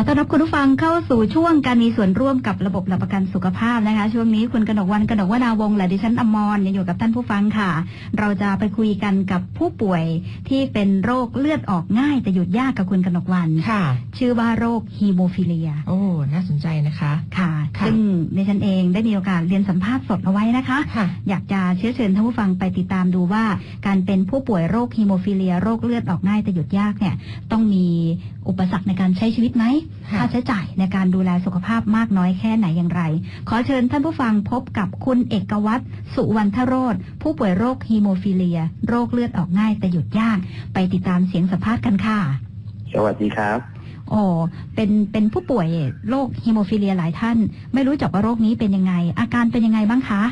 อต้อนรับคุณผู้ฟังเข้าสู่ช่วงการมีส่วนร่วมกับระบบหลักประกันสุขภาพนะคะ ช่วงนี้คุณกนกวันกนกวานาวงศ์และดิฉันอมรยังอยู่กับท่านผู้ฟังค่ะ เราจะไปคุยกันกับผู้ป่วยที่เป็นโรคเลือดออกง่าย แต่หยุดยากกับคุณกนกวันค่ะ ชื่อว่าโรคฮีโมฟิเลีย โอ้น่าสนใจนะคะค่ะค่ะซึ่งดิฉันเองได้มีโอกาสเรียนสัมภาษณ์สดเอาไว้นะคะค่ะอยากจะเชื้อเชิญท่านผู้ฟังไปติดตามดูว่า การเป็นผู้ป่วยโรคฮีโมฟิเลีย โรคเลือดออกง่ายแต่หยุดยากเนี่ยต้องมีอุปสรรคในการใช้ชีวิตไหมค่ะค่าใช้จ่ายในการดูแลสุขภาพมากน้อยแค่ไหนอย่างไร ขอเชิญท่านผู้ฟังพบกับคุณเอกวัตรสุวรรณโรธผู้ป่วยโรคฮีโมฟิเลีย โรคเลือดออกง่ายแต่หยุดยาก ไปติดตามเสียงสัมภาษณ์กันค่ะ สวัสดีครับโอ้เป็นเป็นผู้ป่วยโรคฮีโมฟิเลียหลายท่าน ไม่รู้จักว่าโรคนี้เป็นยังไง อาการเป็นยังไงบ้างคะ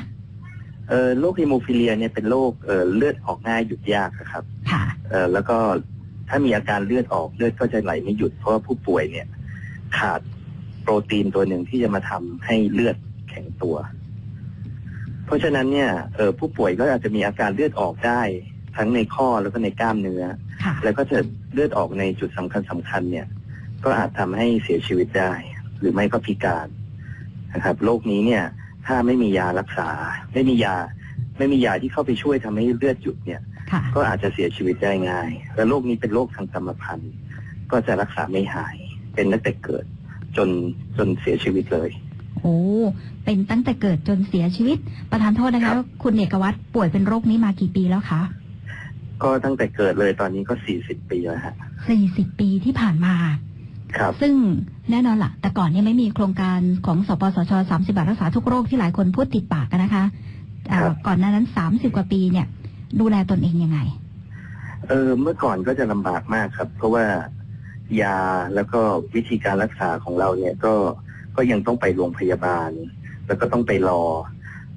เอ่อโรคฮีโมฟิเลียเนี่ยเป็นโรคเอ่อเลือดออกง่ายหยุดยากนะครับ ค่ะเอ่อแล้วก็ ถ้ามีอาการเลือดออกเลือดก็จะไหลไม่หยุด เพราะว่าผู้ป่วยเนี่ย ขาดโปรตีนตัวหนึ่งที่จะมาทำให้เลือดแข็งตัว เพราะฉะนั้นเนี่ยเอ่อผู้ป่วยก็อาจจะมีอาการเลือดออกได้ ทั้งในข้อแล้วก็ในกล้ามเนื้อค่ะแล้วก็จะเลือดออกในจุดสำคัญสำคัญเนี่ย ก็อาจทำให้เสียชีวิตได้ หรือไม่ก็พิการนะครับโรคนี้เนี่ย ถ้าไม่มียารักษา ไม่มียา ไม่มียาที่เข้าไปช่วยทำให้เลือดหยุดเนี่ยค่ะ ก็อาจจะเสียชีวิตได้ง่าย และโรคนี้เป็นโรคทางกรรมพันธุ์ก็จะรักษาไม่หาย เป็นตั้งแต่เกิดจนจนเสียชีวิตเลย โอ้เป็นตั้งแต่เกิดจนเสียชีวิต ประธานโทษนะครัคะบคุณเอกวัตรป่วยเป็นโรคนี้มากี่ปีแล้วคะก็ตั้งแต่เกิดเลยตอนนี้ก็สี่สิบปีแล้วฮะสี่สิบปีที่ผ่านมา ครับ ซึ่งแน่นอนละแต่ก่อนเนี่ยไม่มีโครงการของสปสชสามสิบาทรักษาทุกโรคที่หลายคนพูดติดปากกันนะคะอ่าครับก่อนหน้านั้นสามสิบกว่าปีเนี่ย ดูแลตนเองยังไง เออเมื่อก่อนก็จะลำบากมากครับ เพราะว่ายาแล้วก็วิธีการรักษาของเราเนี่ยก็ก็ยังต้องไปโรงพยาบาล แล้วก็ต้องไปรอ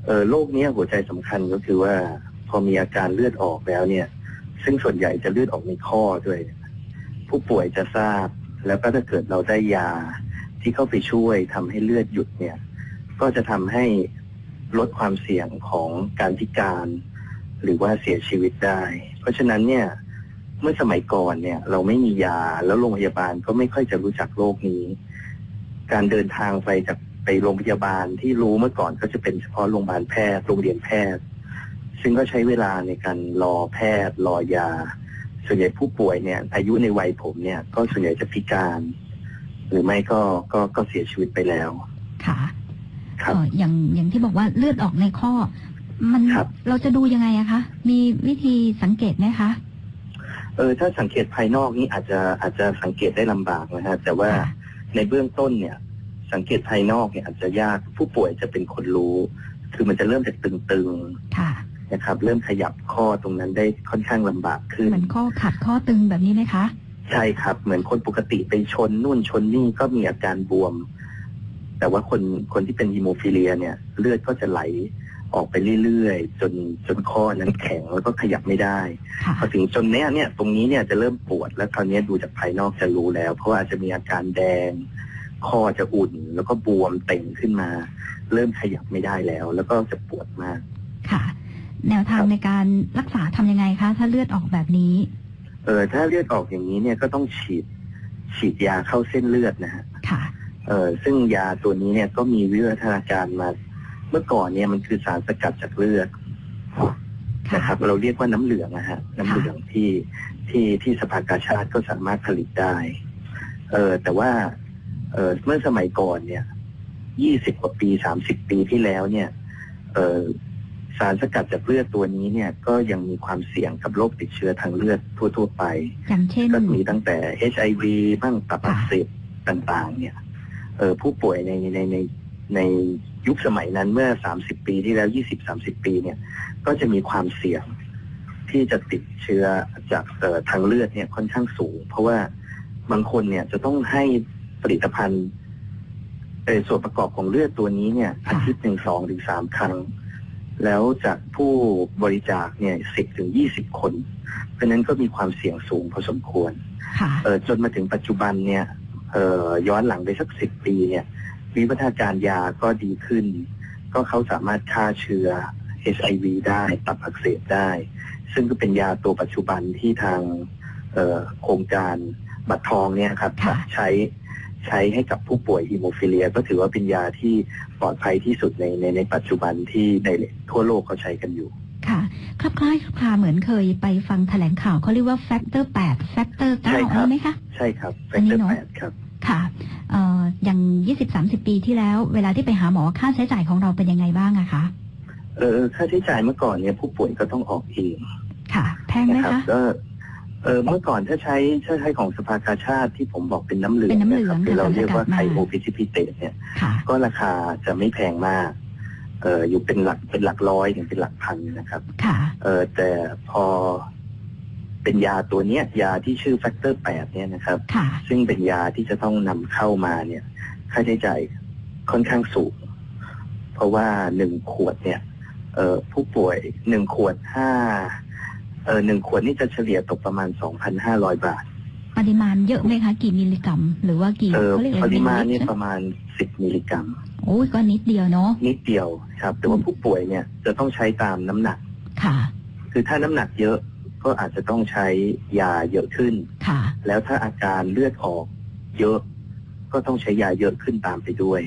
เออโรคเนี้ยหัวใจสำคัญก็คือว่า พอมีอาการเลือดออกแล้วเนี่ย ซึ่งส่วนใหญ่จะเลือดออกในข้อด้วย ผู้ป่วยจะทราบ แล้วก็ถ้าเกิดเราได้ยาที่เข้าไปช่วยทำให้เลือดหยุดเนี่ย ก็จะทำให้ลดความเสี่ยงของการพิการ หรือว่าเสียชีวิตได้ เพราะฉะนั้นเนี่ยเมื่อสมัยก่อนเนี่ย เราไม่มียาแล้วโรงพยาบาลก็ไม่ค่อยจะรู้จักโรคนี้ การเดินทางไปจากไปโรงพยาบาลที่รู้เมื่อก่อนก็จะเป็นเฉพาะโรงพยาบาลแพทย์โรงเรียนแพทย์ ซึ่งก็ใช้เวลาในการรอแพทย์ รอยา ส่วนใหญ่ผู้ป่วยเนี่ย อายุในวัยผมเนี่ย ก็ส่วนใหญ่จะพิการ หรือไม่ก็ก็ก็เสียชีวิตไปแล้ว ค่ะครับเอ่ออย่างอย่างที่บอกว่าเลือดออกในข้อ มันครับ เราจะดูยังไงอะคะ มีวิธีสังเกตไหมคะ เออถ้าสังเกตภายนอกนี่อาจจะอาจจะสังเกตได้ลำบากนะฮะแต่ว่าค่ะในเบื้องต้นเนี่ย สังเกตภายนอกเนี่ยอาจจะยากผู้ป่วยจะเป็นคนรู้ คือมันจะเริ่มจากตึงค่ะ ๆนะครับ เริ่มขยับข้อตรงนั้นได้ค่อนข้างลำบากขึ้น เหมือนข้อขัดข้อตึงแบบนี้ไหมคะ ใช่ครับ เหมือนคนปกติไปชนนู่นชนนี่ก็มีอาการบวม แต่ว่าคนคนที่เป็นฮีโมฟิเลียเนี่ย เลือดก็จะไหล ออกไปเรื่อยๆ จนจนข้อนั้นแข็งแล้วก็ขยับไม่ได้ค่ะพอถึงจนเนี้ยเนี่ยตรงนี้เนี่ยจะเริ่มปวดแล้วคราวนี้ดูจากภายนอกจะรู้แล้ว เพราะว่าอาจจะมีอาการแดง ข้อจะอุ่น แล้วก็บวมเต่งขึ้นมา เริ่มขยับไม่ได้แล้ว แล้วก็จะปวดมากค่ะ แนวทางครับในการรักษาทำยังไงคะ ถ้าเลือดออกแบบนี้ เออถ้าเลือดออกอย่างนี้เนี่ยก็ต้องฉีด ฉีดยาเข้าเส้นเลือดนะฮะค่ะเออซึ่งยาตัวนี้เนี่ยก็มีวิวัฒนาการมา เมื่อก่อนเนี่ยมันคือสารสกัดจากเลือดค่ะนะครับ เราเรียกว่าน้ำเหลืองนะฮะน้ำเหลืองที่ที่ที่สภากาชาติก็สามารถผลิตได้ เออแต่ว่าเออเมื่อสมัยก่อนเนี่ยยี่สิบกว่าปีสามสิบปีที่แล้วเนี่ย เออสารสกัดจากเลือดตัวนี้เนี่ย ก็ยังมีความเสี่ยงกับโรคติดเชื้อทางเลือดทั่ว ๆ ไปอย่างเช่นก็มีตั้งแต่ HIV บ้างตับอักเสบต่าง ๆ เนี่ยเออผู้ป่วยในในใน ในยุคสมัยนั้นเมื่อ 30 ปีที่แล้ว 20-30 ปีเนี่ย ก็จะมีความเสี่ยงที่จะติดเชื้อจากเอ่อทางเลือดเนี่ยค่อนข้างสูง เพราะว่าบางคนเนี่ยจะต้องให้ผลิตภัณฑ์เอ่อส่วนประกอบของเลือดตัวนี้เนี่ยอาทิตย์หนึ่งสองถึงสามครั้ง แล้วจากผู้บริจาคเนี่ยสิบถึงยี่สิบคน เพราะฉะนั้นก็มีความเสี่ยงสูงพอสมควรค่ะเออจนมาถึงปัจจุบันเนี่ยเออย้อนหลังไปสักสิบปีเนี่ย วิวัฒนาการยาก็ดีขึ้น ก็เขาสามารถฆ่าเชื้อ HIV ได้ตับอักเสบได้ ซึ่งก็เป็นยาตัวปัจจุบันที่ทางเอ่อโครงการบัตรทองเนี่ยครับค่ะใช้ใช้ให้กับผู้ป่วยฮีโมฟิเลีย ก็ถือว่าเป็นยาที่ปลอดภัยที่สุดในในในปัจจุบันที่ในทั่วโลกเขาใช้กันอยู่ ค่ะคลับคล้ายคลับคลาเหมือนเคยไปฟังแถลงข่าวเขาเรียกว่าแฟกเตอร์8แฟกเตอร์ใช่9ครับใช่ไหมคะ ใช่ครับแฟอันกนี้เตอร์เนอะแปดครับ ค่ะ เอ่ออย่าง20-30ปีที่แล้ว เวลาที่ไปหาหมอค่าใช้จ่ายของเราเป็นยังไงบ้างอะคะเออค่าใช้จ่ายเมื่อก่อนเนี่ยผู้ป่วยก็ต้องออกเองค่ะ แพงไหมนะครับคะก็เออเมื่อก่อนถ้าใช้ถ้าใช้ของสภากาชาติที่ผมบอกเป็นน้ำเหลืองเป็นน้ำเหลืองะคบที่เราค่ะเรียกว่าสารสกัดมาไคโอพิซิพิเตตเนี่ยค่ะก็ราคาจะไม่แพงมากเอออยู่เป็นหลักเป็นหลักร้อยถึงเป็นหลักพันนะครับค่ะเออแต่พอเป็นยาตัวเนี้ย ยาที่ชื่อแฟกเตอร์แปดเนี่ยนะครับค่ะซึ่งเป็นยาที่จะต้องนำเข้ามาเนี่ย ค่าใช้จ่ายค่อนข้างสูง เพราะว่าหนึ่งขวดเนี่ยเอ่อผู้ป่วยหนึ่งขวดห้าเออหนึ่งขวดนี่จะเฉลี่ยตกประมาณสองพันห้าร้อยบาท ปริมาณเยอะไหมคะ กี่มิลลิกรัม หรือว่ากี่เออเขาเรียกอะไรปริมาณลินี่ตรประมาณสิบมิลลิกรัมโอ้ยก็นิดเดียวเนาะนิดเดียวครับ แต่ว่าผู้ป่วยเนี่ยจะต้องใช้ตามน้ำหนักค่ะ คือถ้าน้ำหนักเยอะก็อาจจะต้องใช้ยาเยอะขึ้น ค่ะ แล้วถ้าอาการเลือดออกเยอะ ก็ต้องใช้ยาเยอะขึ้นตามไปด้วย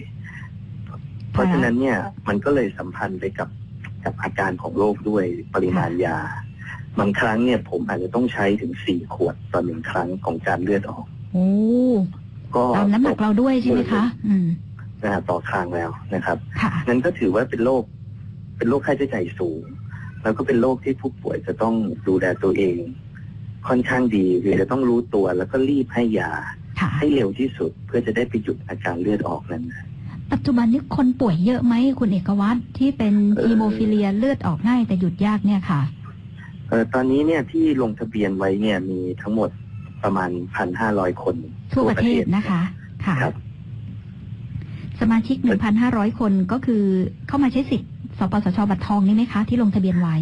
เพราะฉะนั้นเนี่ยมันก็เลยสัมพันธ์ไปกับกับอาการของโรคด้วยปริมาณยา บางครั้งเนี่ยผมอาจจะต้องใช้ถึงสี่ขวดต่อหนึ่งครั้งของการเลือดออกโอ้ก็ตามน้ำหนักเราด้วยใช่ไหมคะอืมนะฮะต่อครั้งแล้วนะครับค่ะนั้นก็ถือว่าเป็นโรคเป็นโรคค่าใช้จ่ายสูง แล้วก็เป็นโรคที่ผู้ป่วยจะต้องดูแลตัวเอง ค่อนข้างดีคือจะต้องรู้ตัวแล้วก็รีบให้ยาค่ะ ให้เร็วที่สุดเพื่อจะได้ไปหยุดอาการเลือดออกนั้นปัจจุบันนี้คนป่วยเยอะไหมคุณเอกวัตรที่เป็นเอ่อฮีโมฟิเลียเลือดออกง่ายแต่หยุดยากเนี่ยค่ะเออตอนนี้เนี่ยที่ลงทะเบียนไว้เนี่ยมีทั้งหมดประมาณพันห้าร้อยคนทั่วประเทศนะคะ ค่ะครับสมาชิก1,500คนก็คือเข้ามาใช้สิทธิ์สปสชบัตรทองนี่ไหมคะ ที่ลงทะเบียนไว้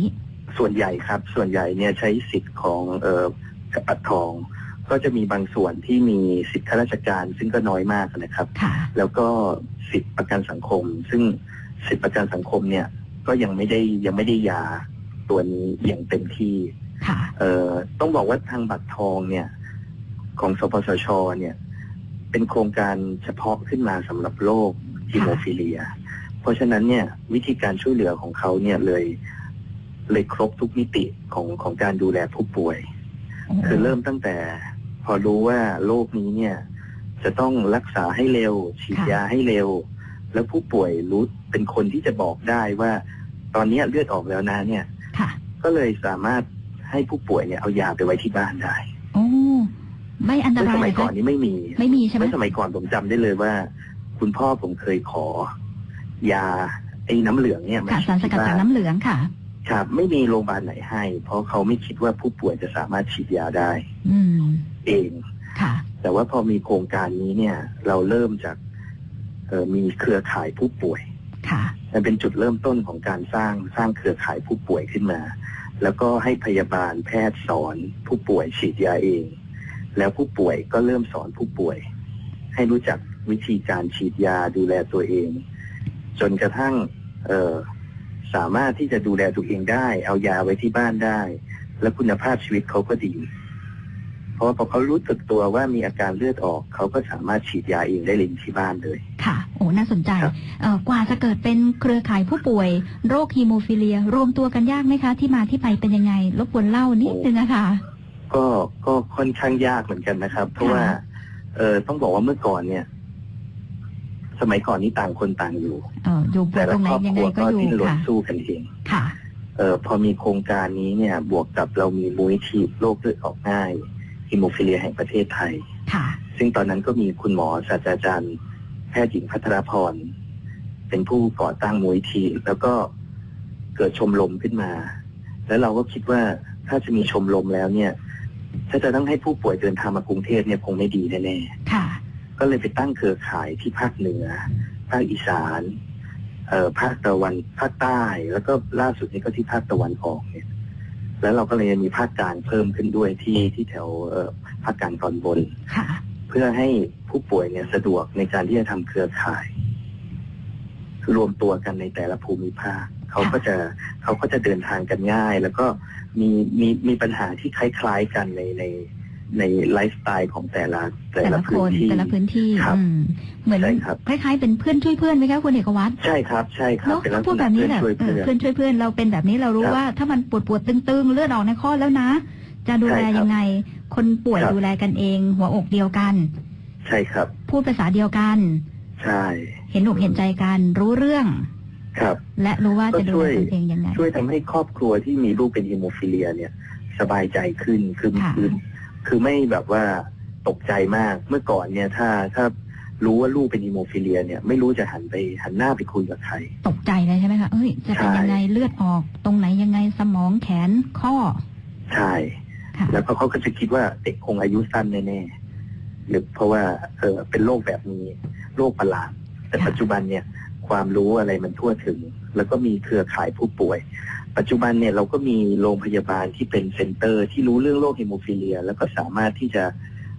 ส่วนใหญ่ครับ ส่วนใหญ่เนี่ยใช้สิทธิ์ของเอ่อบัตรทอง ก็จะมีบางส่วนที่มีสิทธิข้าราชการซึ่งก็น้อยมากนะครับค่ะแล้วก็สิทธิประกันสังคม ซึ่งสิทธิประกันสังคมเนี่ยก็ยังไม่ได้ยังไม่ได้ยาตัวนี้อย่างเต็มที่ค่ะเอ่อต้องบอกว่าทางบัตรทองเนี่ย ของสปสชเนี่ยเป็นโครงการเฉพาะขึ้นมาสำหรับโรคฮีโมฟิเลีย เพราะฉะนั้นเนี่ยวิธีการช่วยเหลือของเขาเนี่ยเลยเลยครบทุกมิติของของการดูแลผู้ป่วย คือเริ่มตั้งแต่ พอรู้ว่าโรคนี้เนี่ย จะต้องรักษาให้เร็ว ฉีดค่ะยาให้เร็ว แล้วผู้ป่วยรู้เป็นคนที่จะบอกได้ว่า ตอนเนี้ยเลือดออกแล้วนะเนี่ยค่ะก็เลยสามารถให้ผู้ป่วยเนี่ยเอายาไปไว้ที่บ้านได้โอ้ไม่อันตเมื่อรายสเลมัยยก่อคะนนี้ไม่มี ไม่มีใช่ไหมเมื่อสมัยก่อนผมจำได้เลยว่า คุณพ่อผมเคยขอ ยาไอ้น้ำเหลืองเนี่ยมาค่ะฉีสารดสที่กัดบ้าจากนน้ำเหลืองค่ะครับไม่มีโรงพยาบาลไหนให้ เพราะเขาไม่คิดว่าผู้ป่วยจะสามารถฉีดยาได้ อืม เองค่ะแต่ว่าพอมีโครงการนี้เนี่ย เราเริ่มจากเอ่อมีเครือข่ายผู้ป่วยค่ะมันเป็นจุดเริ่มต้นของการสร้างสร้างเครือข่ายผู้ป่วยขึ้นมา แล้วก็ให้พยาบาลแพทย์สอนผู้ป่วยฉีดยาเอง แล้วผู้ป่วยก็เริ่มสอนผู้ป่วย ให้รู้จักวิธีการฉีดยาดูแลตัวเอง จนกระทั่งเออสามารถที่จะดูแลตัวเองได้ เอายาไว้ที่บ้านได้ และคุณภาพชีวิตเขาก็ดี เพราะว่าพอเขารู้สึกตัวว่ามีอาการเลือดออก เขาก็สามารถฉีดยาเองได้เลยที่บ้านเลย ค่ะ โอ้น่าสนใจครับเอ่อกว่าจะเกิดเป็นเครือข่ายผู้ป่วย โรคฮีโมฟิเลีย รวมตัวกันยากไหมคะ ที่มาที่ไปเป็นยังไงรบกวนเล่านิดนึงอะค่ะ ก็ก็ค่อนข้างยากเหมือนกันนะครับ เพราะว่า เออต้องบอกว่าเมื่อก่อนเนี่ยสมัยก่อนนี้ต่างคนต่างอยู่เอ่ออยู่แต่ตละรงไหนครอบยังคไงรัวก็ก็อยู่ดิ้นรนค่ะสู้กันเองค่ะ เออพอมีโครงการนี้เนี่ย บวกกับเรามีมูลที่โรคเลือดออกง่าย ฮิโมฟิเลียแห่งประเทศไทย ค่ะ ซึ่งตอนนั้นก็มีคุณหมอศาสตราจารย์ แพทย์หญิงพัทรพร เป็นผู้ก่อตั้งมูลที แล้วก็เกิดชมรมขึ้นมา แล้วเราก็คิดว่าถ้าจะมีชมรมแล้วเนี่ย ถ้าจะต้องให้ผู้ป่วยเดินทางมากรุงเทพเนี่ยคงไม่ดีแน่ๆค่ะ ก็เลยไปตั้งเครือข่ายที่ภาคเหนือ ภาคอีสานเอ่อภาคตะวันภาคใต้ แล้วก็ล่าสุดนี้ก็ที่ภาคตะวันออกเนี่ย แล้วเราก็เลยมีภาคกลางเพิ่มขึ้นด้วยที่ที่แถวเอ่อภาคกลางตอนบนค่ะเพื่อให้ผู้ป่วยเนี่ยสะดวกในการที่จะทำเครือข่ายรวมตัวกันในแต่ละภูมิภาคเขาก็จะเขาก็จะเดินทางกันง่าย แล้วก็มีมีมีปัญหาที่คล้ายๆกันในใน ในไลฟ์สไตล์ของแต่ละแต่แต่ละละคพื้นนที่แต่ละพื้นที่ครับอืมเหมือนใช่ครับคล้ายๆเป็นเพื่อนช่วยเพื่อนไหมคะคุณเอกวัตรใช่ครับใช่ครับเนาะเป็นลัต้กองษพูดณะแบบนี้เพื่อนแหละช่วยเออเพื่อนเพื่อนช่วยเพื่อนเราเป็นแบบนี้เรารู้ครับว่า ถ้ามันปวดปวดๆตึงๆเลือดออกในข้อแล้วนะ จะดูแลใช่ครับยังไง คนป่วยครับดูแลกันเอง หัวอกเดียวกัน ใช่ครับ พูดภาษาเดียวกัน ใช่ เห็นอกเห็นใจกันรู้เรื่องครับ และรู้ว่าก็จะดูช่วแลยกันเองยังไงช่วยทำให้ครอบครัวที่มีลูกเป็นฮีโมฟิเลียเนี่ย สบายใจขึ้นคือค่ะคือ คือไม่แบบว่าตกใจมากเมื่อก่อนเนี่ยถ้าถ้ารู้ว่าลูกเป็นฮีโมฟิเลียเนี่ยไม่รู้จะหันไปหันหน้าไปคุยกับใคร ตกใจเลยใช่ไหมคะเอ้ยจะเป็นใช่ยังไงเลือดออกตรงไหนยังไงสมองแขนข้อ ใช่ค่ะแล้วก็เขาก็จะคิดว่าเด็กคงอายุสั้นแน่ๆหรือเพราะว่าเออเป็นโรคแบบนี้โรคประหลาดแต่ค่ะปัจจุบันเนี่ยความรู้อะไรมันทั่วถึง แล้วก็มีเครือข่ายผู้ป่วย ปัจจุบันเนี่ยเราก็มีโรงพยาบาลที่เป็นเซ็นเตอร์ ที่รู้เรื่องโรคฮีโมฟิเลีย แล้วก็สามารถที่จะ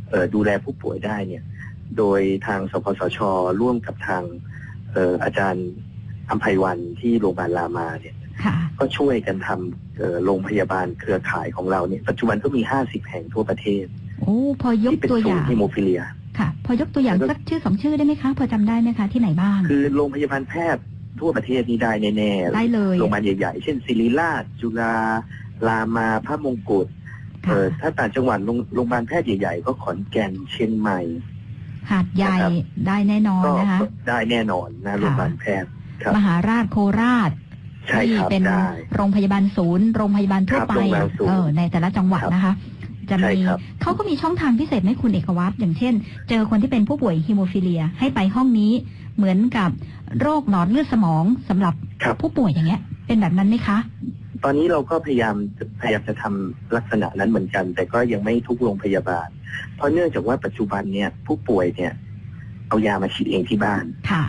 เอ่อดูแลผู้ป่วยได้เนี่ย โดยทางสปสช ร่วมกับทางเอ่ออาจารย์อัมภัยวันที่โรงพยาบาลรามาเนี่ยค่ะก็ช่วยกันทำเอ่อโรงพยาบาลเครือข่ายของเราเนี่ยปัจจุบันก็มี 50 แห่งทั่วประเทศโอ้พอยกที่เป็นตัวอศูนย่างย์ฮีโมฟิเลียค่ะ พอยกตัวอย่างแล้วก็สักชื่อสองชื่อได้ไหมคะ พอจำได้ไหมคะที่ไหนบ้าง คือโรงพยาบาลแพทย์ ทั่วประเทศนี้ได้แน่ๆได้เลยโรงพยาบาลใหญ่ๆ เช่นศิริราช จุฬารามาพระมงกุฎเอค่ะอถ้าต่างจังหวัดโรงโรงพยาบาลแพทย์ใหญ่ๆ ก็ขอนแก่นเชียงใหม่ หาดใหญ่นะครับได้แน่นอนก็นะคะ ได้แน่นอนนะค่ะโรงพยาบาลแพทย์ครับมหาราชโคราชใช่ที่ครับเป็นได้โรงพยาบาลศูนย์ โรงพยาบาลทั่วครับไปโรงพยาบาลศูนย์เออในแต่ละจังหวัดครับนะคะ จะใช่มีครับเขาก็มีช่องทางพิเศษให้คุณเอกวัตรอย่างเช่น เจอคนที่เป็นผู้ป่วยฮีโมฟิเลียให้ไปห้องนี้ เหมือนกับโรคหลอดเลือดสมองสำหรับครับผู้ป่วยอย่างเงี้ย เป็นแบบนั้นไหมคะ ตอนนี้เราก็พยายามพยายามจะทำลักษณะนั้นเหมือนกัน แต่ก็ยังไม่ทุกโรงพยาบาล เพราะเนื่องจากว่าปัจจุบันเนี่ย ผู้ป่วยเนี่ย เอายามาฉีดเองที่บ้านค่ะ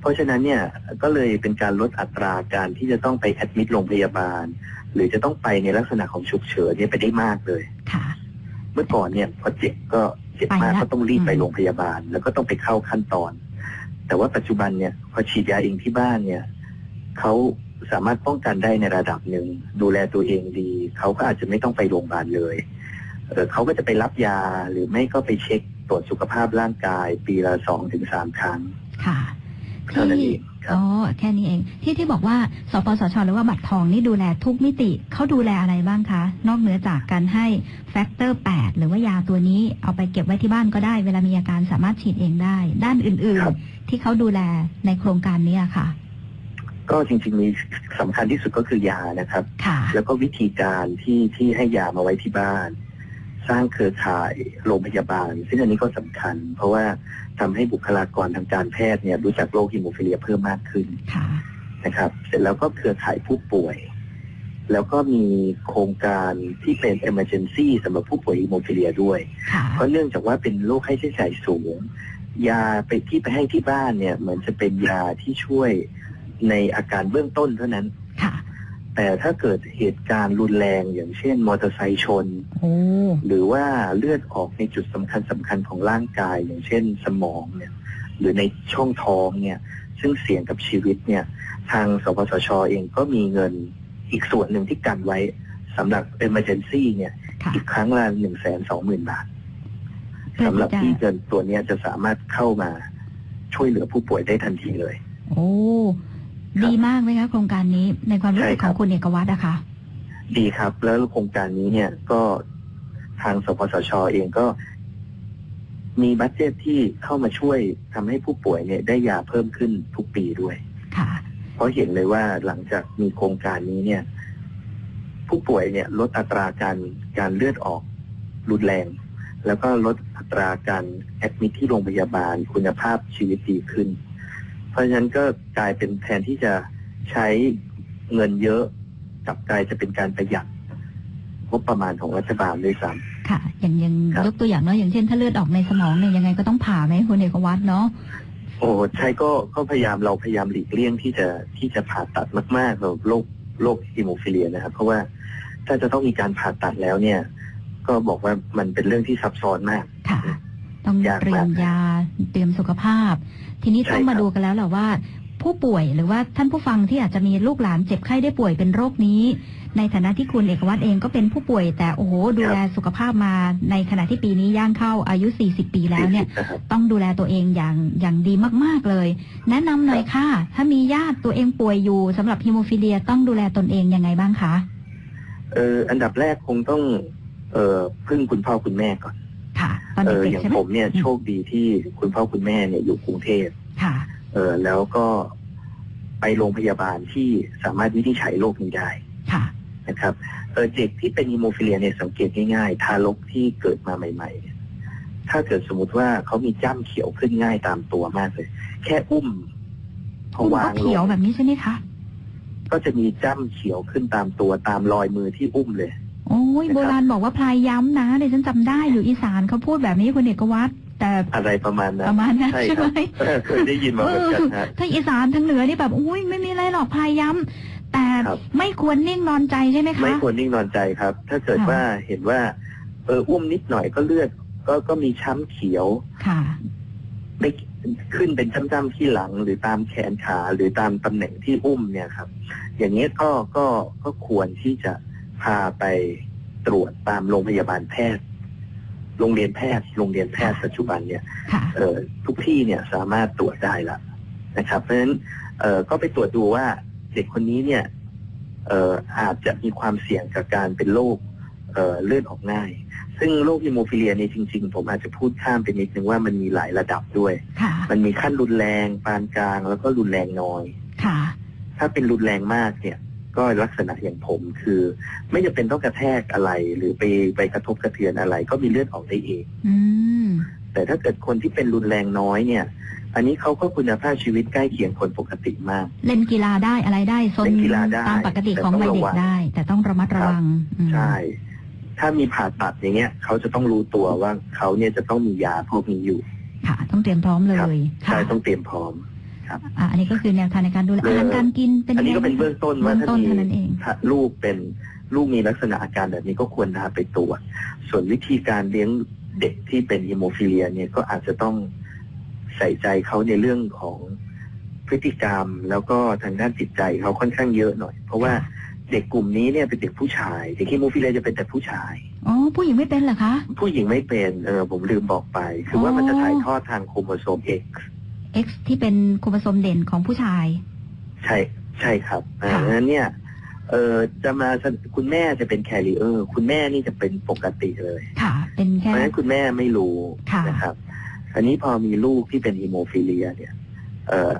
เพราะฉะนั้นเนี่ยก็เลยเป็นการลดอัตราการที่จะต้องไปแอดมิดโรงพยาบาล หรือจะต้องไปในลักษณะของฉุกเฉินเนี่ยไปได้มากเลยค่ะ เมื่อก่อนเนี่ยพอเจ็บก็เจ็บมากไปละก็ต้องรีบไปอืมโรงพยาบาล แล้วก็ต้องไปเข้าขั้นตอน แต่ว่าปัจจุบันเนี่ยพอฉีดยาเองที่บ้านเนี่ยเขาสามารถป้องกันได้ในระดับหนึ่ง ดูแลตัวเองดีเขาก็อาจจะไม่ต้องไปโรงพยาบาลเลยเเขาก็จะไปรับยาหรือไม่ก็ไปเช็คตรวจสุขภาพร่างกาย ปีละสองถึงสามครั้งค่ะ ท่านั้นเองครับอ๋อแค่นี้เอง ที่ที่บอกว่าสปสชหรือว่าบัตรทองนี่ดูแลทุกมิติเขาดูแลอะไรบ้างคะ นอกเหนือจากการให้แฟกเตอร์8หรือว่ายาตัวนี้เอาไปเก็บไว้ที่บ้านก็ได้ เวลามีอาการสามารถฉีดเองได้ ด้านอื่นครับๆที่เขาดูแลในโครงการนี้อะค่ะ ก็จริงๆมีสำคัญที่สุดก็คือยานะครับค่ะแล้วก็วิธีการที่ที่ให้ยามาไว้ที่บ้าน สร้างเครือข่ายโรงพยาบาล ซึ่งอันนี้ก็สำคัญ เพราะว่า ทำให้บุคลากรทางการแพทย์เนี่ยรู้จักโรคฮิโมฟิเลียเพิ่มมากขึ้นค่ะนะครับ เสร็จแล้วก็เครือข่ายผู้ป่วย แล้วก็มีโครงการที่เป็น emergency สำหรับผู้ป่วยฮิโมฟิเลียด้วยค่ะเพราะเนื่องจากว่าเป็นโรคให้ใช้จ่ายสูง ยาไปที่ไปให้ที่บ้านเนี่ยเหมือนจะเป็นยาที่ช่วยในอาการเบื้องต้นเท่านั้นค่ะ แต่ถ้าเกิดเหตุการณ์รุนแรงอย่างเช่นมอเตอร์ไซค์ชน โอ้หรือว่าเลือดออกในจุดสำคัญสำคัญของร่างกาย อย่างเช่นสมองเนี่ยหรือในช่องท้องเนี่ยซึ่งเสี่ยงกับชีวิตเนี่ยทางสปสชเองก็มีเงินอีกส่วนหนึ่งที่กันไว้สำหรับ emergency เนี่ยค่ะ อีกครั้งละหนึ่งแสนสองหมื่นบาทเพื่อสำหรับที่จะที่เงินตัวเนี้ยจะสามารถเข้ามาช่วยเหลือผู้ป่วยได้ทันทีเลย โอ้ ดีมากไหมคะโครงการนี้ในความรู้สึกใช่ครัขอบงคุณเอกวัตรอะค่ะดีครับ แล้วโครงการนี้เนี่ยก็ทางสปสชเองก็ มีบัตเจตที่เข้ามาช่วยทำให้ผู้ป่วยเนี่ย ได้ยาเพิ่มขึ้นทุกปีด้วยค่ะเพราะเห็นเลยว่าหลังจากมีโครงการนี้เนี่ย ผู้ป่วยเนี่ย ลดอัตราการการเลือดออกรุนแรง แล้วก็ลดอัตราการแอดมิทที่โรงพยาบาลคุณภาพชีวิตดีขึ้น เพราะฉะนั้นก็กลายเป็นแทนที่จะใช้เงินเยอะกลับกลายจะเป็นการประหยัดงบประมาณของรัฐบาลด้วยซ้ค่ะ อย่างอย่างครับยกตัวอย่างเนาะอย่างเช่น ถ้าเลือดออกในสมองเนี่ยยังไงก็ต้องผ่าไหมคุณเอกวัตรเนาะำโอ้ใช่ก็ก็พยายามเราพยายามหลีกเลี่ยงที่จะที่จะผ่าตัดมากๆเราโรคโรคฮิโมฟิเลียนะครับ เพราะว่าถ้าจะต้องมีการผ่าตัดแล้วเนี่ย ก็บอกว่ามันเป็นเรื่องที่ซับซ้อนมากค่ะ ต้องเตรียมยาเตรียมสุขภาพ ทีนี้ต้องมาดูกันแล้วแหละว่า ผู้ป่วยหรือว่าท่านผู้ฟังที่อาจจะมีลูกหลานเจ็บไข้ได้ป่วยเป็นโรคนี้ ในฐานะที่คุณเอกวัตเองก็เป็นผู้ป่วย แต่โอ้โหดูแลสุขภาพมาในขณะที่ปีนี้ย่างเข้าอายุ 40 ปีแล้วเนี่ย ต้องดูแลตัวเองอย่างอย่างดีมากๆเลย แนะนำหน่อยค่ะ ถ้ามีญาติตัวเองป่วยอยู่สำหรับฮิโมฟิเลียต้องดูแลตนเองยังไงบ้างคะเอออันดับแรกคงต้อง เอ่อพึ่งคุณพ่อคุณแม่ก่อน ค่ะตอนเออเด็กอย่าๆงใช่ไหมผมเนี่ยอืมโชคดีที่คุณพ่อคุณแม่เนี่ยอยู่กรุงเทพค่ะ เออแล้วก็ไปโรงพยาบาลที่สามารถวินิจฉัยโรคนี้ได้ค่ะ นะครับเออเด็กที่เป็นฮีโมฟิเลียเนี่ยสังเกตง่ายๆ ทารกที่เกิดมาใหม่ๆเนี่ยถ้าเกิดสมมติว่าเขามีจ้ำเขียวขึ้นง่ายตามตัวมากเลย แค่อุ้มพอคุณวาก็งลเขียวงแบบนี้ใช่ไหมคะ ก็จะมีจ้ำเขียวขึ้นตามตัวตามรอยมือที่อุ้มเลย โอ้ยนะครับโบราณบอกว่าพลายย้ำนะเดี๋ยวฉันจำได้อยู่อีสานเขาพูดแบบนี้คุณเอกวัตแต่อะไรประมาณนั้ปนระมาณนั้นใช่ใช่คไหมรับเออเคยได้ยินมาเหมือนกันฮะทั้งอีสานทั้งเหนือนี่แบบอุ้ยไม่มีอะไรหรอกพลายย้ำแต่ครับไม่ควรนิ่งนอนใจใช่ไหมคะไม่ควรนิ่งนอนใจครับ ถ้าเกิดค่ะว่าเห็นว่าเอออุ้มนิดหน่อยก็เลือดก็ก็มีช้ำเขียวค่ะไม่ขึ้นเป็นจ้ำๆที่หลังหรือตามแขนขาหรือตามตำแหน่งที่อุ้มเนี่ยครับ อย่างนี้ยก็ก็ก็ควรที่จะ พาไปตรวจตามโรงพยาบาลแพทย์ โรงเรียนแพทย์ โรงเรียนแพทย์ปัจจุบันเนี่ยค่ะเอ่อทุกที่เนี่ยสามารถตรวจได้ละนะครับ เพราะฉะนั้นเอ่อก็ไปตรวจดูว่าเด็กคนนี้เนี่ยเอ่ออาจจะมีความเสี่ยงกับการเป็นโรคเอ่อเลือดออกง่าย ซึ่งโรคฮีโมฟิเลียเนี่ยจริง ๆ ผมอาจจะพูดข้ามไปนิดนึงว่ามันมีหลายระดับด้วยค่ะมันมีขั้นรุนแรงปานกลางแล้วก็รุนแรงน้อยค่ะถ้าเป็นรุนแรงมากเนี่ย ก็ลักษณะอย่างผมคือ ไม่จำเป็นต้องกระแทกอะไร หรือไปไปกระทบกระเทือนอะไร ก็มีเลือดออกได้เองอืมแต่ถ้าเกิดคนที่เป็นรุนแรงน้อยเนี่ย อันนี้เขาก็คุณภาพชีวิตใกล้เคียงคนปกติมาก เล่นกีฬาได้อะไรได้ซนเล่นกีฬาได้ตามปกติของวัยเด็กได้ แต่ต้องระมัดระวังอืมใช่ ถ้ามีผ่าตัดอย่างเงี้ยเขาจะต้องรู้ตัวว่าเขาเนี่ยจะต้องมียาพวกนี้อยู่ ค่ะ ต้องเตรียมพร้อมเลครับยใช่ค่ะต้องเตรียมพร้อม อะอันนี้ก็คือแนวทางในการดูแลเอออาหารการกินเป็นอันนี้ก็เป็นยังไงเบื้องต้นว่าเบื้องถ้าต้นมีเท่านั้นเองถ้าลูกเป็นลูกมีลักษณะอาการแบบนี้ก็ควรพาไปตรวจ ส่วนวิธีการเลี้ยงเด็กที่เป็นฮีโมฟิเลียเนี่ยก็อาจจะต้องใส่ใจเขาในเรื่องของพฤติกรรมแล้วก็ทางด้านจิตใจเขาค่อนข้างเยอะหน่อย เพราะว่าเด็กกลุ่มนี้เนี่ยเป็นเด็กผู้ชายเด็กฮีโมฟิเลียจะเป็นแต่ผู้ชายอ๋อผู้หญิงไม่เป็นเหรอคะ ผู้หญิงไม่เป็นเออผมลืมบอกไป คือว่ามันจะถ่ายทอดทางโครโมโซม X X ที่เป็นโครโมโซมเด่นของผู้ชาย ใช่ใช่ครับอ่าค่ะดังนั้นเนี่ยเออจะมาคุณแม่จะเป็นแคริเออร์ คุณแม่นี่จะเป็นปกติเลย ค่ะ เป็นเพแค่ราะฉะนั้นคุณแม่ไม่รู้ค่ะนะครับอันนี้พอมีลูกที่เป็นฮีโมฟิเลีย เนี่ย เออ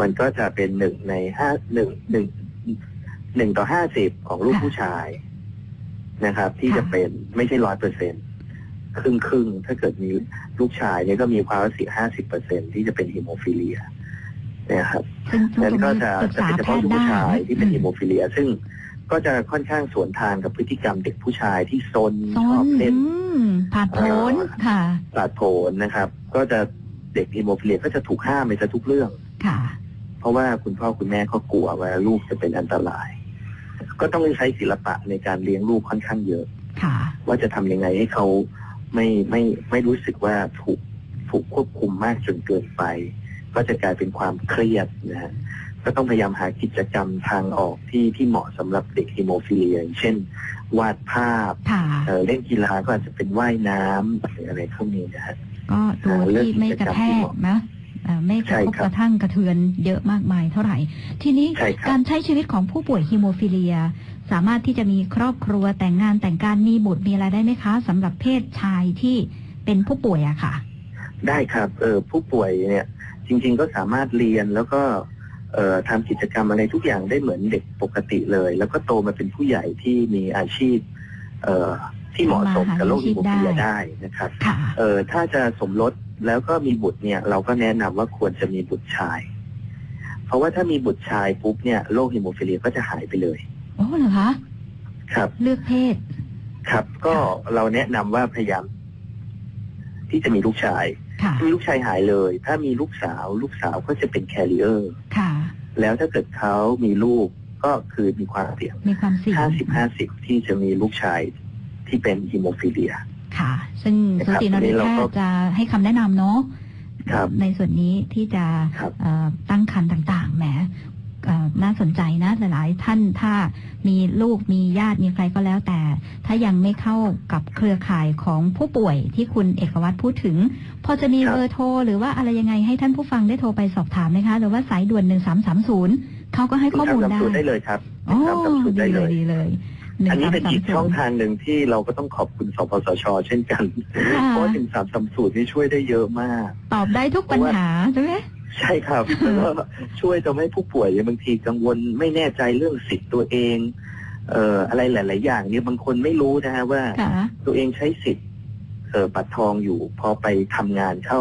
มันก็จะเป็นหนึ่งในห้าหนึ่งหนึ่งหนึ่งต่อห้าสิบของลูกผู้ชายนะครับ ที่จะเป็นไม่ใช่ร้อยเปอร์เซ็น ครึ่งครึ่งๆถ้าเกิดมีลูกชายเนี่ยก็มีความเสี่ยงห้าสิบเปอร์เซ็นที่จะเป็นฮีโมฟิเลียนะครับซึ่งซึ่งนั้นตรงก็นี้จะศึกจะษาเป็นเฉแพพาะทลูย์กได้ผู้ชายที่เป็นอืฮีมโมฟิเลีย ซึ่งก็จะค่อนข้างสวนทางกับพฤติกรรมเด็กผู้ชายที่ซนซ้ชออนบเล่นอืมผ่านโผนค่ะปราดโผนนะครับ ก็จะเด็กฮีโมฟิเลียก็จะถูกห้ามไปซะทุกเรื่องค่ะ เพราะว่าคุณพ่อคุณแม่ก็กลัวว่าลูกจะเป็นอันตราย ก็ต้องใช้ศิลปะในการเลี้ยงลูกค่อนข้างเยอะค่ะว่าจะทำยังไงให้เขา ไม่ไม่ไม่รู้สึกว่าถูกถูกควบคุมมากจนเกินไป ก็จะกลายเป็นความเครียดนะฮะก็ต้องพยายามหากิจกรรมทางออกที่ที่เหมาะสำหรับเด็กฮีโมฟิเลียอย่างเช่น วาดภาพค่ะเอ่อเล่นกีฬาก็อาจจะเป็นว่ายน้ำหรืออะไรพวกนี้นะฮะก็ตัวที่ไม่กระแทกนะเอ่อ ไม่กใช่ระทบครับกระทั่งกระเทือนเยอะมากมายเท่าไหร่ ทีนี้ใช่ครับการใช้ชีวิตของผู้ป่วยฮีโมฟิเลีย สามารถที่จะมีครอบครัวแต่งงานแต่งการมีบุตรมีอะไรได้ไหมคะสำหรับเพศชายที่เป็นผู้ป่วยอะค่ะ ได้ครับเออผู้ป่วยเนี่ย จริง ๆ ก็สามารถเรียนแล้วก็เอ่อทำกิจกรรมอะไรทุกอย่างได้เหมือนเด็กปกติเลย แล้วก็โตมาเป็นผู้ใหญ่ที่มีอาชีพ เอ่อที่เหมาะสมกับโรคฮีโมฟิเลียได้นะครับค่ะเออถ้าจะสมรส แล้วก็มีบุตรเนี่ย เราก็แนะนำว่าควรจะมีบุตรชาย เพราะว่าถ้ามีบุตรชายปุ๊บเนี่ยโรคฮีโมฟิเลียก็จะหายไปเลยโอ้เหรอคะครับ เลือกเพศ ครับ ก็เราแนะนำว่าพยายามที่จะมีลูกชายค่ะมีลูกชายหายเลย ถ้ามีลูกสาว ลูกสาวก็จะเป็นแคริเออร์ค่ะแล้วถ้าเกิดเขามีลูกก็คือมีความเสี่ยงมีความเสี่ยง50-50ที่จะมีลูกชายที่เป็นฮีโมฟิเลียค่ะ ซึ่งนะสูครับตินอันนี้รีเราแพก็ทย์จะให้คำแนะนำเนาะครับในส่วนนี้ที่จะครับเอ่อตั้งครรภ์ต่างๆแหมเอ่อน่าสนใจนะหลายๆท่านถ้ามีลูกมีญาติมีใครก็แล้วแต่ ถ้ายังไม่เข้ากับเครือข่ายของผู้ป่วยที่คุณเอกวัตรพูดถึง พอจะมีครับเบอร์โทรหรือว่าอะไรยังไงให้ท่านผู้ฟังได้โทรไปสอบถามไหมคะ หรือว่าสายด่วนหนึ่งสามสามศูนย์เขาก็ให้ข้อมูลหนึ่งได้สามสามศูนย์ได้เลยครับหโอ้นึ่งสามสามศูนย์ดีได้เลเลยยดีเลย อันนี้เป็นอีกช่อง1330ทางหนึ่งที่เราก็ต้องขอบคุณสปสช เช่นกันค่ะเพราะหนึ่งสามสามศูนย์นี่ช่วยได้เยอะมาก ตอบได้ทุกปัญหาใช่ไหมใช่ครับแล้วก็ช่วยทำให้ผู้ป่วยบางทีกังวลไม่แน่ใจเรื่องสิทธิ์ตัวเองเอ่ออะไรหลาย ๆ อย่างเนี่ยบางคนไม่รู้นะฮะว่าค่ะตัวเองใช้สิทธิ์เอ่อบัตรทองอยู่ พอไปทำงานเข้า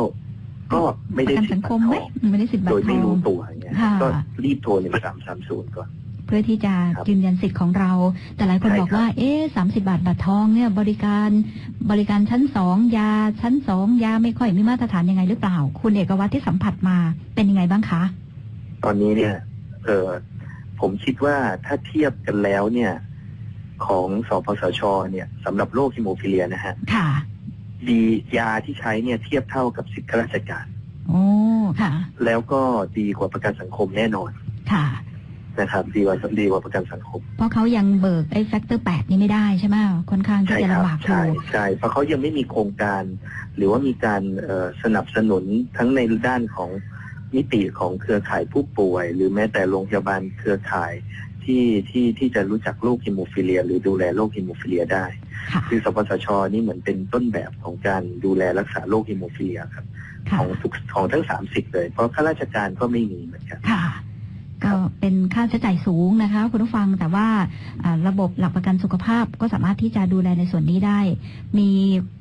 ก็ไม่ได้ประกันสิทสังธิ์คบัตมรทไหมองไม่ได้สิทธิ์บัตโดรยทไม่อรู้งตัวอย่างเงี้ยค่ะก็รีบโทรหนึ่งสามสามศูนย์ก่อน เพื่อที่จะครับยืนยันสิทธิ์ของเรา แต่หลายคนใช่บอกครับว่า เอ๊สามสิบาทบัตรทองเนี่ยบริการบริการชั้นสองยาชั้นสองยาไม่ค่อยมีมาตรฐานยังไงหรือเปล่า คุณเอกวัตรที่สัมผัสมาเป็นยังไงบ้างคะ ตอนนี้เนี่ยเออผมคิดว่าถ้าเทียบกันแล้วเนี่ย ของสปสชเนี่ยสำหรับโรคฮิโมฟิเลียนะฮะค่ะดียาที่ใช้เนี่ยเทียบเท่ากับสิทธิข้าราชการโอ้ค่ะ แล้วก็ดีกว่าประกันสังคมแน่นอน ค่ะ นะครับดีกว่าดีกว่าประกันสังคม เพราะเขายังเบิกไอ้แฟกเตอร์แปดนี่ไม่ได้ใช่ไหมค่อนข้างที่ใช่จะครัลำบากอใช่ยู่ใช่เพราะเขายังไม่มีโครงการ หรือว่ามีการเอ่อสนับสนุนทั้งในด้านของมิติของเครือข่ายผู้ป่วย หรือแม้แต่โรงพยาบาลเครือข่ายที่ที่ที่จะรู้จักโรคฮิโมฟิเลีย หรือดูแลโรคฮิโมฟิเลียได้ค่ะคือสปสชนี่เหมือนเป็นต้นแบบของการดูแลรักษาโรคฮิโมฟิเลียครับค่ะของทุกของทั้งสามสิบเลย เพราะข้าราชการก็ไม่มีเหมือนกันค่ะ ก็เป็นค่าใช้จ่ายสูงนะคะ คุณผู้ฟังแต่ว่าระบบหลักประกันสุขภาพก็สามารถที่จะดูแลในส่วนนี้ได้ มี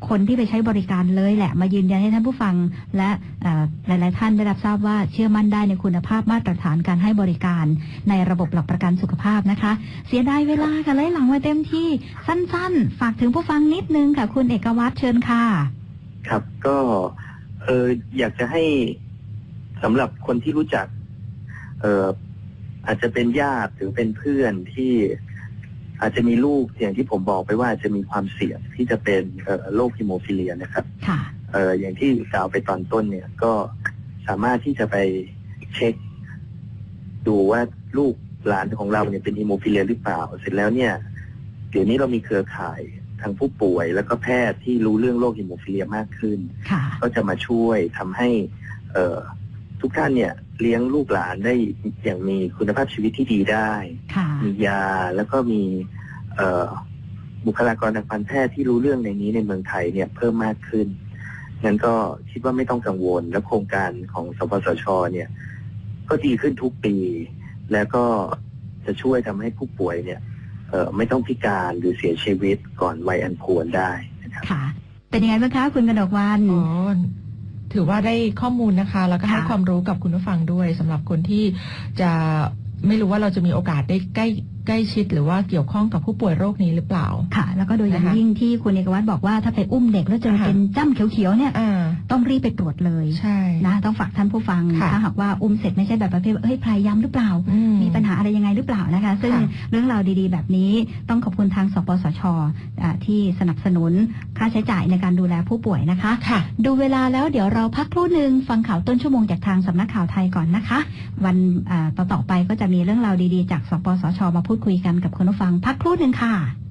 คนที่ไปใช้บริการเลยแหละ มายืนยันให้ท่านผู้ฟัง และอ่าหลาย ๆ ท่านได้รับทราบว่าเชื่อมั่นได้ในคุณภาพมาตรฐานการให้บริการ ในระบบหลักประกันสุขภาพนะคะ เสียดายเวลาค่ะเลยหลังไว้เต็มที่สั้น ๆ ฝากถึงผู้ฟังนิดนึงค่ะคุณเอกวัตรเชิญค่ะ ครับก็เอออยากจะให้สำหรับคนที่รู้จัก เอออาจจะเป็นญาติหรือเป็นเพื่อนที่อาจจะมีลูกอย่างที่ผมบอกไปว่าอาจจะมีความเสี่ยงที่จะเป็นเอ่อโรคฮิโมฟิเลียนะครับค่ะเอออย่างที่กล่าวไปตอนต้นเนี่ยก็สามารถที่จะไปเช็ค ดูว่าลูกหลานของเราเนี่ยเป็นฮิโมฟิเลียหรือเปล่า เสร็จแล้วเนี่ยเดี๋ยวนี้เรามีเครือข่ายทางผู้ป่วยแล้วก็แพทย์ที่รู้เรื่องโรคฮิโมฟิเลียมากขึ้นค่ะก็จะมาช่วยทำให้ เอ่อทุกท่านเนี่ย เลี้ยงลูกหลานได้อย่างมีคุณภาพชีวิตที่ดีได้ค่ะมียาแล้วก็มีเอ่อบุคลากรทางการแพทย์ที่รู้เรื่องในนี้ในเมืองไทยเนี่ยเพิ่มมากขึ้นงั้นก็คิดว่าไม่ต้องกังวลและโครงการของสปสชเนี่ย ก็ดีขึ้นทุกปี แล้วก็จะช่วยทำให้ผู้ป่วยเนี่ยเอ่อไม่ต้องพิการหรือเสียชีวิตก่อนวัยอันควรได้นะครับค่ะ เป็นยังไงบ้างคะคุณกนกวันอ๋อ ถือว่าได้ข้อมูลนะคะ แล้วก็ให้ค่ะความรู้กับคุณผู้ฟังด้วยสำหรับคนที่จะไม่รู้ว่าเราจะมีโอกาสได้ใกล้ใกล้ชิดหรือว่าเกี่ยวข้องกับผู้ป่วยโรคนี้หรือเปล่า ค่ะ แล้วก็โดยอย่างนะคะยิ่งที่คุณเอกวัตรบอกว่าถ้าไปอุ้มเด็กแล้วเจอค่ะเป็นจ้ำเขียวๆเนี่ยอ่า ต้องรีบไปตรวจเลยใช่นะต้องฝากท่านผู้ฟังค่ะถ้าหากว่าอุ้มเสร็จไม่ใช่แบบประเภทว่าเฮ้ยพลายย้ำหรือเปล่าอืมีปัญหาอะไรยังไงหรือเปล่านะคะ ซึ่งค่ะเรื่องราวดีๆ แบบนี้ต้องขอบคุณทางสปสชอ่าที่สนับสนุนค่าใช้จ่ายในการดูแลผู้ป่วยนะคะค่ะดูเวลาแล้วเดี๋ยวเราพักครู่หนึ่งฟังข่าวต้นชั่วโมงจากทางสำนักข่าวไทยก่อนนะคะ วันอ่าต่อๆไปก็จะมีเรื่องราวดีๆ จากสปสชมาพูดคุยกันกับคุณผู้ฟังพักครู่หนึ่งค่ะ